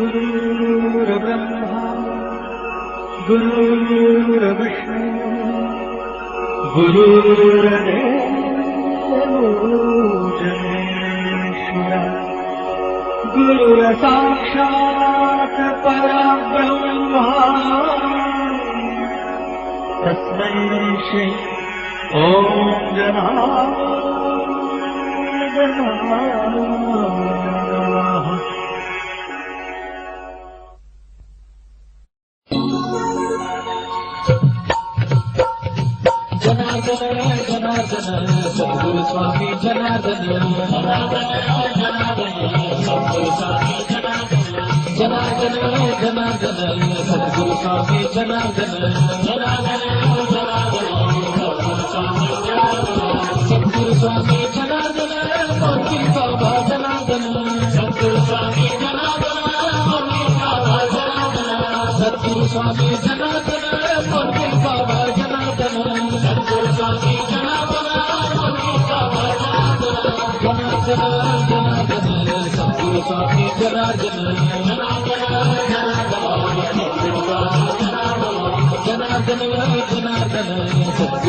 गुरुर्देवोजनेश्वर गुरुरसाक्षात् परब्रह्मा। तस्मै श्री ॐ जनार्दन स्वामी जनार्दन जनार्दन जनार्दन सद्गुरु स्वामी जनार्दन सद्गुरु स्वामी जनार्दन सद्गुरु स्वामी सद्गुरु स्वामी जनार्दन जना जनार्दन सत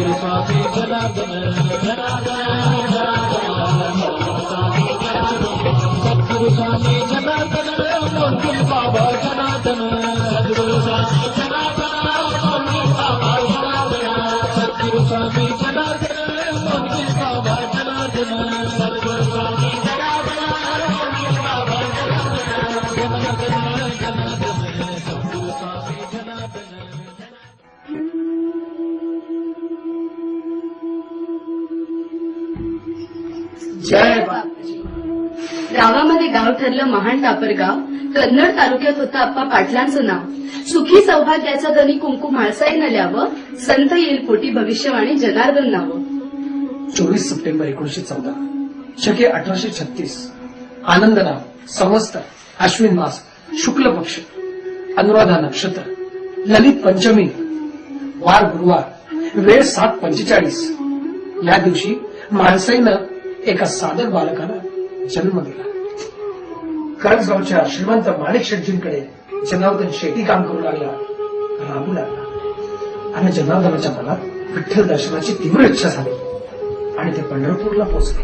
पासे जनार्दन ठरलं महान टापरगाव कन्नड तालुक्यात होतं आप्पा पाटलांचं नाव. सुखी सौभाग्याचा धनी कुंकू म्हाळसाईनं ल्यावं संत येईल पोटी भविष्यवाणी जनार्दन नावं. चोवीस सप्टेंबर एकोणीशे चौदा शके अठराशे छत्तीस आनंद नाव समस्त अश्विन मास शुक्ल पक्ष अनुराधा नक्षत्र ललित पंचमी वार गुरुवार वेळ सात पंचेचाळीस. या दिवशी माणसाईनं एका साधक बालकाला जन्म दिला. कर्जगावच्या श्रीमंत माणिक शेट्टींकडे जनार्दन शेती काम करू लागला. राबू लागला. आणि जनार्दनाच्या मनात विठ्ठल दर्शनाची तीव्र इच्छा झाली. आणि ते पंढरपूरला पोहोचले.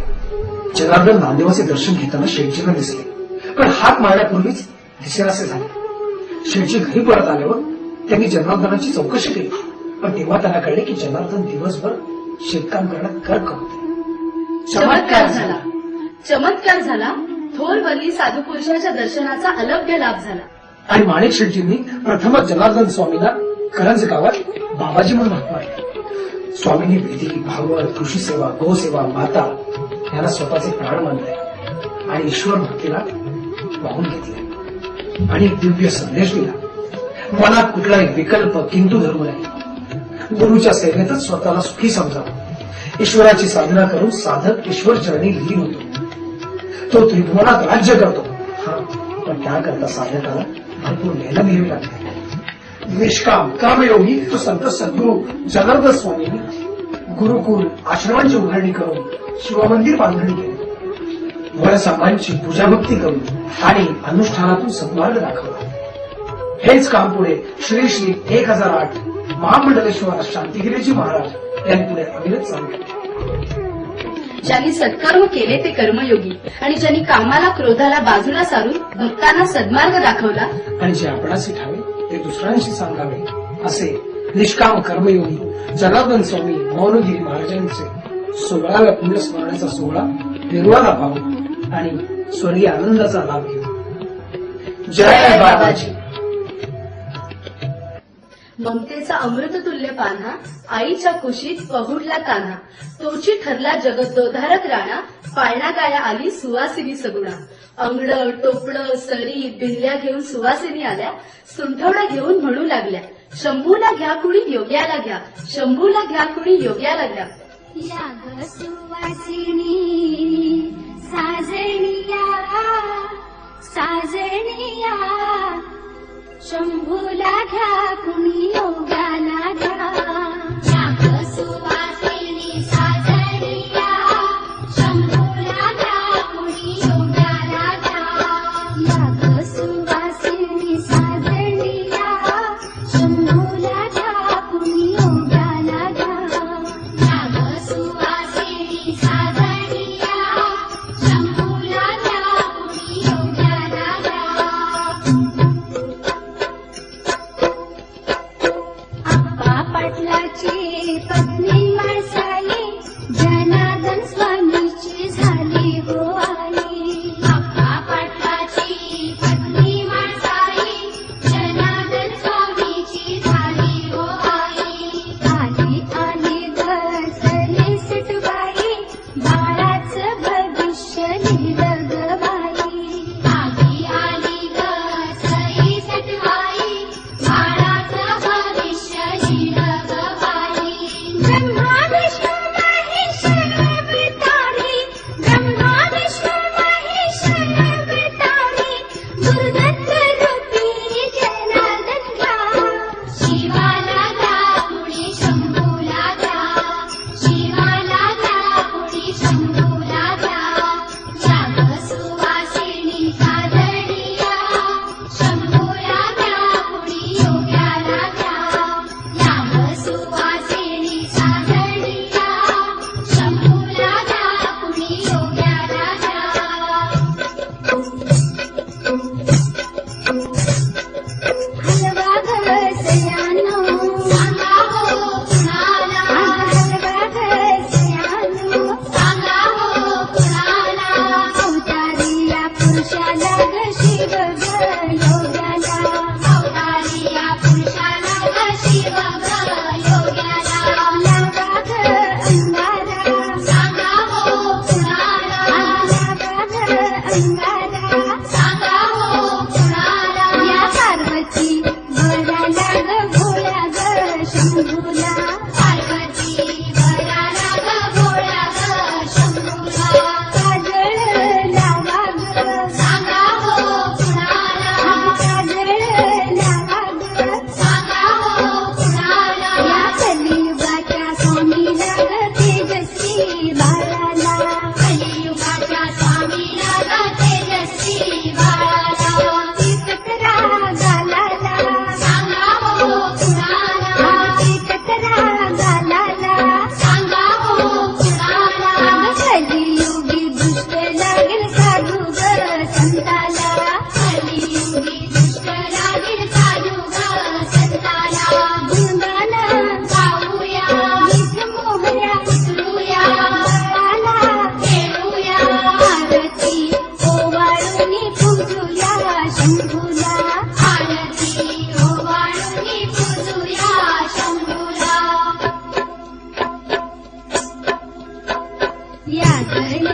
जनार्दन नांदेवाचे दर्शन घेताना शेठजींना दिसले. पण हात मारण्यापूर्वीच दिसेनासे झाले. शेटजी घरी परत आल्यावर त्यांनी जनार्दनाची चौकशी केली. पण तेव्हा त्यांना कळले की जनार्दन दिवसभर शेतकाम करण्यात कर्क होते. चमत्कार झाला. चमत्कार झाला. थोर वल्ली साधू पुरुषाच्या दर्शनाचा अलभ्य लाभ झाला. आणि माणिक शेट्टींनी प्रथमच जनार्दन स्वामीला करंज गावात बाबाजी म्हणून हाक स्वामींनी वेदी भागवत कृषी सेवा गोसेवा माता यांना स्वतःचे प्राण मानले आणि ईश्वर भक्तीला वाहून घेतले. आणि दिव्य संदेश दिला. मनात कुठलाही विकल्प किंतु धर्म नाही गुरुच्या सेवेतच स्वतःला सुखी समजावं. ईश्वराची साधना करून साधक ईश्वर चरणी लीन होतो. तो त्रिभुवनात राज्य करतो. पण त्याकरता साधकाला भरपूर मेहनत घ्यावी लागते. निष्काम कामयोगी तो संत सद्गुरु जनार्दन स्वामींनी गुरुकुल आश्रमांची उभारणी करून शिवमंदिर बांधणी केली. वरसंभांची पूजाभक्ती करून आणि अनुष्ठानातून सन्मार्ग दाखवला. हेच काम पुढे श्री श्री एक हजार आठ महामंडलेश्वर शांतिगिरीजी महाराज यांनी पुढे अविरत चालू केले. ज्यांनी सत्कर्म केले ते कर्मयोगी. आणि ज्यांनी कामाला क्रोधाला बाजूला सारून भक्तांना सद्मार्ग दाखवला आणि जे आपणाशी ठावे ते दुसऱ्यांशी सांगावे असे निष्काम कर्मयोगी जनार्दन स्वामी मौनगिरी महाराजांचे सोहळाव्या पुण्यस्मरणाचा सोहळा निर्वाळा पाहू आणि स्वर्गीय आनंदाचा लाभ घेऊ जय बाबाजी. ममतेचा अमृततुल्य पान्हा आईच्या कुशीत पहुडला तान्हा. तोची ठरला जगद्दोधारक राणा पाळणा गाया आली सुवासिनी सगुणा. अंगड टोपड सरी बिल्ल्या घेऊन सुवासिनी आल्या सुंठवडा घेऊन म्हणू लागल्या शंभूला घ्या कुणी योग्याला घ्या शंभूला घ्या कुणी योग्याला घ्या. या सुवासिनी साजणिया साजणिया घ्या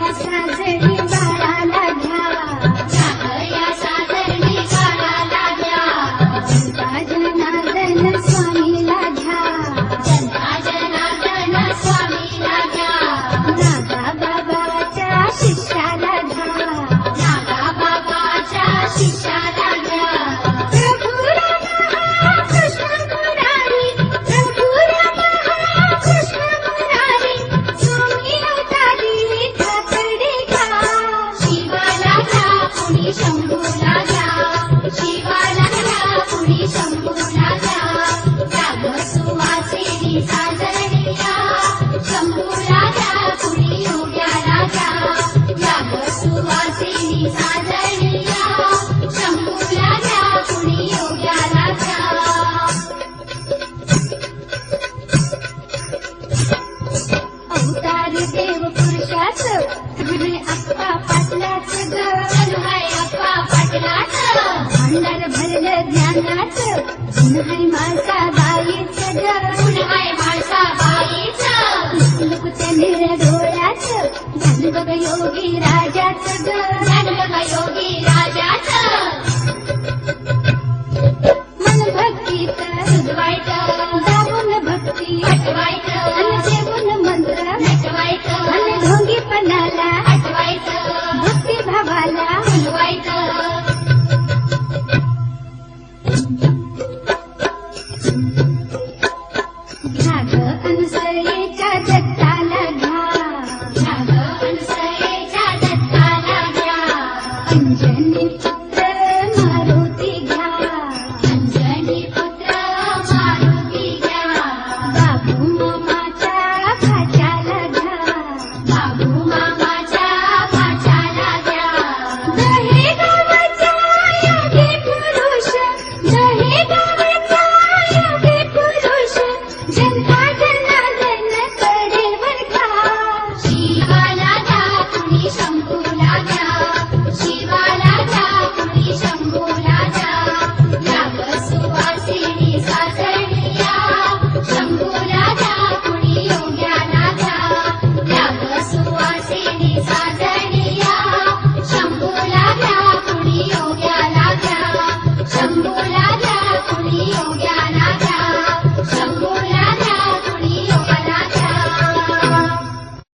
我在这。